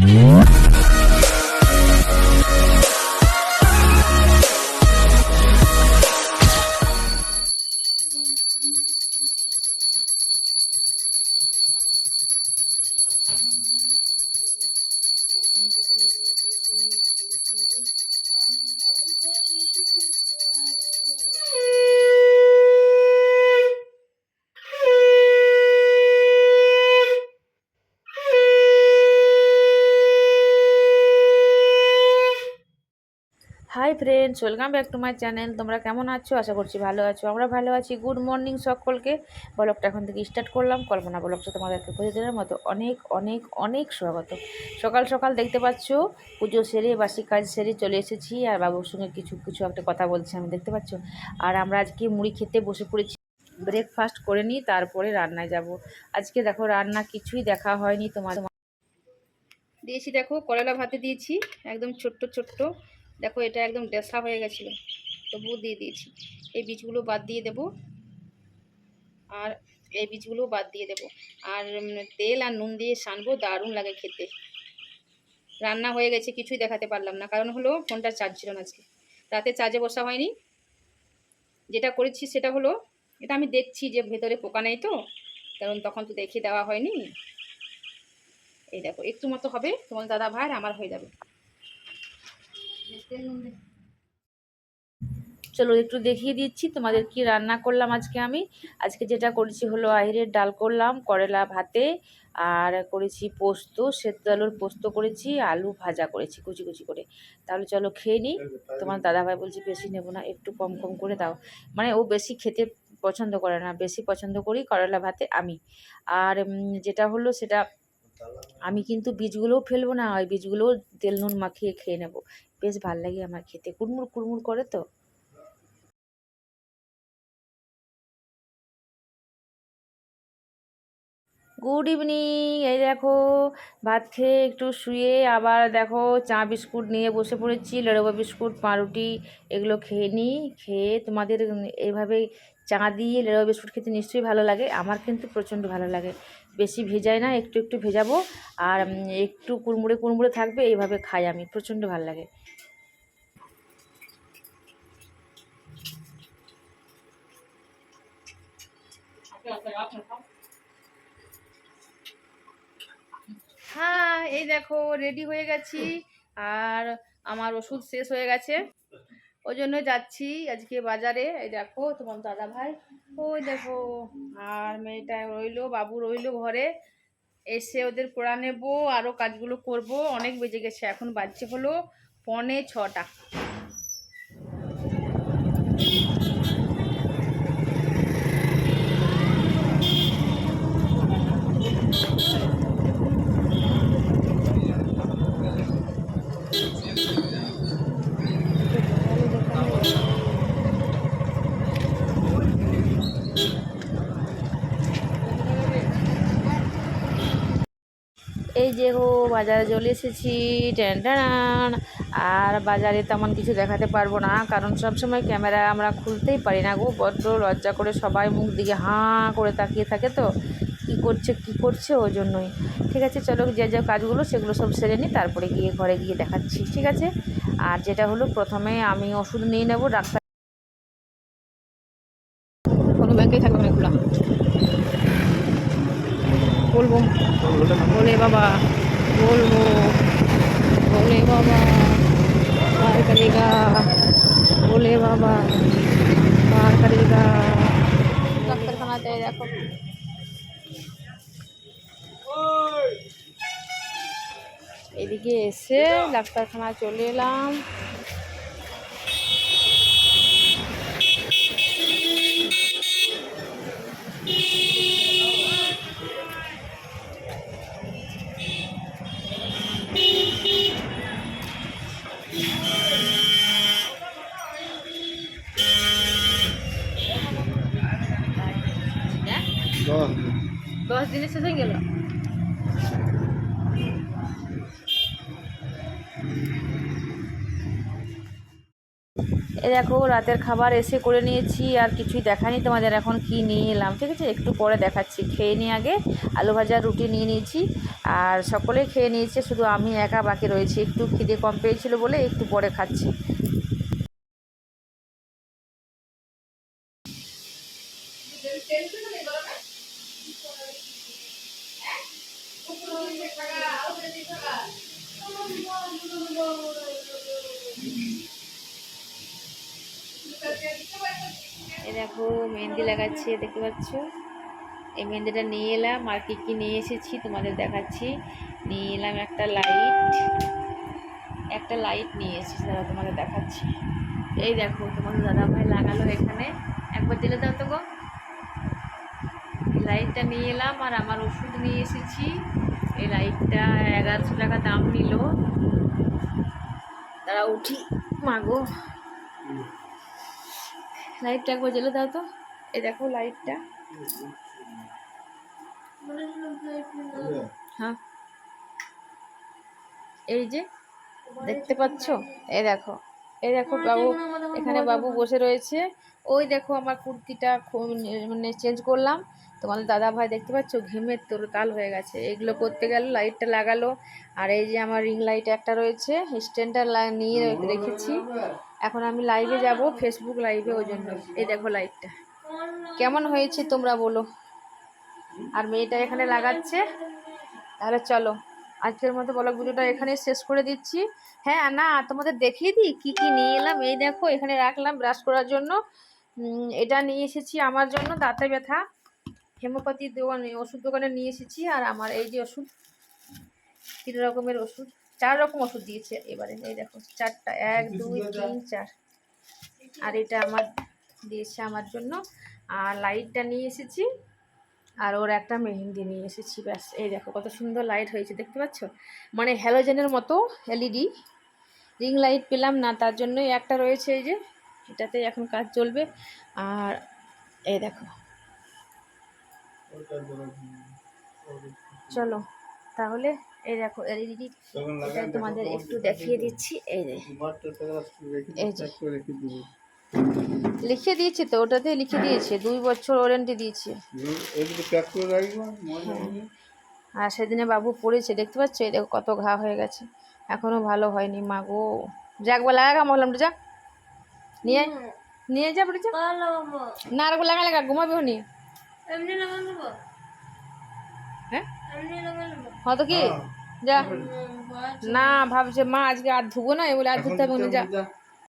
Mm-hmm. Hi friends welcome back to my channel তোমরা কেমন আছো? আশা করছি ভালো আছো। আমরা ভালো আছি। গুড মর্নিং সকলকে। ব্লগটা এখন থেকে স্টার্ট করলাম। কল্পনা ব্লগটা তোমাদেরকে প্রতিদিনের মতো অনেক অনেক অনেক স্বাগত। সকাল সকাল দেখতে পাচ্ছ, পুজো সেরে, বাসি কাজ সেরে চলে এসেছি। আর বাবুর সঙ্গে কিছু কিছু একটা কথা বলছি, আমি দেখতে পাচ্ছ? আর আমরা আজকে মুড়ি খেতে বসে পড়েছি। ব্রেকফাস্ট করে নিই, তারপরে রান্নায় যাব। আজকে দেখো রান্না কিছুই দেখা হয়নি তোমার। দিয়েছি দেখো, করলা ভাতে দিয়েছি। একদম ছোট্ট ছোট্ট। দেখো এটা একদম ডেসা হয়ে গেছিল। তবুও দিয়ে দিয়েছি। এই বীজগুলো বাদ দিয়ে দেব। আর এই বীজগুলো বাদ দিয়ে দেব। আর তেল আর নুন দিয়ে সানবো, দারুণ লাগে খেতে। রান্না হয়ে গেছে, কিছুই দেখাতে পারলাম না। কারণ হলো ফোনটা চার্জ ছিল না আজকে। রাতে চার্জে বসা হয়নি। যেটা করেছি সেটা হলো, এটা আমি দেখছি যে ভেতরে পোকা নেই তো, কারণ তখন তো দেখে দেওয়া হয়নি। এই দেখো, একটু মতো হবে, তোমার দাদা ভাই আমার হয়ে যাবে। চলো একটু দেখিয়ে দিচ্ছি তোমাদের কি রান্না করলাম আজকে আমি। আজকে যেটা করেছি হলো আহিরের ডাল করলাম, করলা ভাতে, আর করেছি পোস্ত, সেদ্ধ আলুর পোস্ত করেছি, আলু ভাজা করেছি কুচি কুচি করে। তাহলে চলো খেয়ে নিই তোমার দাদাভাই বলছি বেশি নেব না, একটু কম কম করে দাও। মানে ও বেশি খেতে পছন্দ করে না, বেশি পছন্দ করি করলা ভাতে আমি। আর যেটা হলো সেটা আমি কিন্তু বীজগুলোও ফেলব না, ওই বীজগুলোও তেল নুন মাখিয়ে খেয়ে নেব। বেশ ভালো লাগে আমার খেতে। কুড়মুড় কুড়মুড় করে তো? গুড ইভিনিং এই দেখো, ভাত খেয়ে একটু শুয়ে আবার দেখো চা বিস্কুট নিয়ে বসে পড়েছি লড়বা বিস্কুট, পাউরুটি এগুলো খেয়ে নিই, খেয়ে তোমাদের এইভাবে চা দিয়ে লেড়বা বিস্কুট খেতে নিশ্চয়ই ভালো লাগে। আমার কিন্তু প্রচণ্ড ভালো লাগে। বেশি ভেজায় না, একটু একটু ভেজাবো। আর একটু কুড়মুড়ে কুড়মুড়ে থাকবে, এইভাবে খাই আমি। প্রচণ্ড ভালো লাগে। হ্যাঁ এই দেখো রেডি হয়ে গেছি। আর আমার ওষুধ শেষ হয়ে গেছে। ওই জন্য যাচ্ছি আজকে বাজারে। এই দেখো তোমার দাদা ভাই। ওই দেখো, আর মেয়েটা রইল, বাবু রইল ঘরে। এসে ওদের পড়া নেব আরও কাজগুলো করব। অনেক বেজে গেছে, এখন বাজছে হলো পনে ছটা। এই যে হো বাজারে চলে এসেছি, ট্যান আর বাজারে তেমন কিছু দেখাতে পারব না, কারণ সবসময় ক্যামেরা আমরা খুলতেই পারি না গো, বড্ড লজ্জা করে সবাই মুখ দিকে হাঁ করে তাকিয়ে থাকে তো। কি করছে কি করছে ওই জন্যই। ঠিক আছে, চলো যে যে কাজগুলো সেগুলো সব সেরে নিই, তারপরে গিয়ে ঘরে গিয়ে দেখাচ্ছি, ঠিক আছে? আর যেটা হলো, প্রথমে আমি ওষুধ নিয়ে নেব, ডাক্তার কোনো ব্যাংকেই থাকবে খোলা বলব। বলে বাবা বলব। বলে বাবা পার করেগা বলে বাবা পার করেগা ডাক্তারখানাতে দেখো। এদিকে এসে ডাক্তারখানা চলে এলাম। দশ দিনে শেষ হয়ে গেল? এই দেখো, রাতের খাবার এসে করে নিয়েছি, আর কিছুই দেখানি তোমাদের। এখন কি নিয়ে এলাম, ঠিক আছে? একটু পরে দেখাচ্ছি। খেয়ে নিয়ে আগে আলু ভাজা, রুটি নিয়ে নিয়েছি, আর সকলেই খেয়ে নিয়েছে, শুধু আমি একা বাকি রয়েছি। একটু খিদে কম পেয়েছিল বলে একটু পরে খাচ্ছি। দেখো, মেহেন্দি লাগাচ্ছে, দেখতে পাচ্ছ? এই মেহেন্দিটা নিয়ে এলাম, আর কি কী নিয়ে এসেছি তোমাদের দেখাচ্ছি। নিয়ে এলাম একটা লাইট একটা লাইট নিয়ে এসেছি দাদা তোমাদের দেখাচ্ছি। এই দেখো, তোমাদের দাদা ভাই লাগালো এখানে। একবার দিলে দাও তো গো। লাইটটা নিয়ে এলাম আর আমার ওষুধ নিয়ে এসেছি। এই লাইটটা এগারোশো টাকা দাম নিল। তারা উঠি। মাগো লাইটটা একবার জ্বেলে দাও তো। এই দেখো লাইটটা হ্যাঁ। এই যে, দেখতে পাচ্ছ? এই দেখো। এই দেখো বাবু এখানে বাবু বসে রয়েছে। ওই দেখো আমার কুর্তিটা মানে চেঞ্জ করলাম। তোমাদের দাদা ভাই দেখতে পাচ্ছ ঘেমের তোর তাল হয়ে গেছে। এগুলো করতে গেল লাইটটা লাগালো। আর এই যে আমার রিং লাইট একটা রয়েছে স্ট্যান্ডটা নিয়ে রেখেছি। এখন আমি লাইভে যাব ফেসবুক লাইভে ওই জন্য। এই দেখো লাইটটা কেমন হয়েছে তোমরা বলো। আর মেয়েটা এখানে লাগাচ্ছে। তাহলে চলো। আজকের মতো বলো ভিডিওটা এখানে শেষ করে দিচ্ছি। হ্যাঁ না তোমাদের দেখিয়ে দিই কী কী নিয়ে এলাম। এই দেখো এখানে রাখলাম ব্রাশ করার জন্য। এটা নিয়ে এসেছি আমার জন্য দাঁতে ব্যথা হেমোপ্যাথির দোকানে ওষুধ দোকানে নিয়ে এসেছি। আর আমার এই যে ওষুধ তিন রকমের ওষুধ চার রকম ওষুধ দিয়েছে এবারে। এই দেখো চারটা এক দুই তিন চার। আর এটা আমার দিয়েছে আমার জন্য। আর লাইটটা নিয়ে এসেছি। আর ওর একটা মেহেন্দি নিয়ে এসেছি ব্যাস। এই দেখো কত সুন্দর লাইট হয়েছে দেখতে পাচ্ছ? মানে হ্যালোজেনের মতো এলইডি রিং লাইট পেলাম না তার জন্যই একটা রয়েছে এই যে এটাতে এখন কাজ চলবে। আর এই দেখো। চলো তাহলে এই দেখো এলইডি তোমাদের একটু দেখিয়ে দিচ্ছি এই যে। এই যে। লিখে দিয়েছে তো ওটাতে লিখে দিয়েছে। দুই বছর ওয়ারেন্টি দিয়েছে। আর সেদিনে বাবু পড়েছে দেখতে পাচ্ছ? এই দেখো কত ঘা হয়ে গেছে। এখনও ভালো হয়নি মা গো। যাক বলে লাগা বললাম যা। নিয়ে নিয়ে যা না আর লাগা লাগা ঘুমাবে নিয়ে হ্যাঁ? হতো কি? যা। না ভাবছে মা আজকে আর ধুবো না এ বলে আর ধুতে হবে না যা।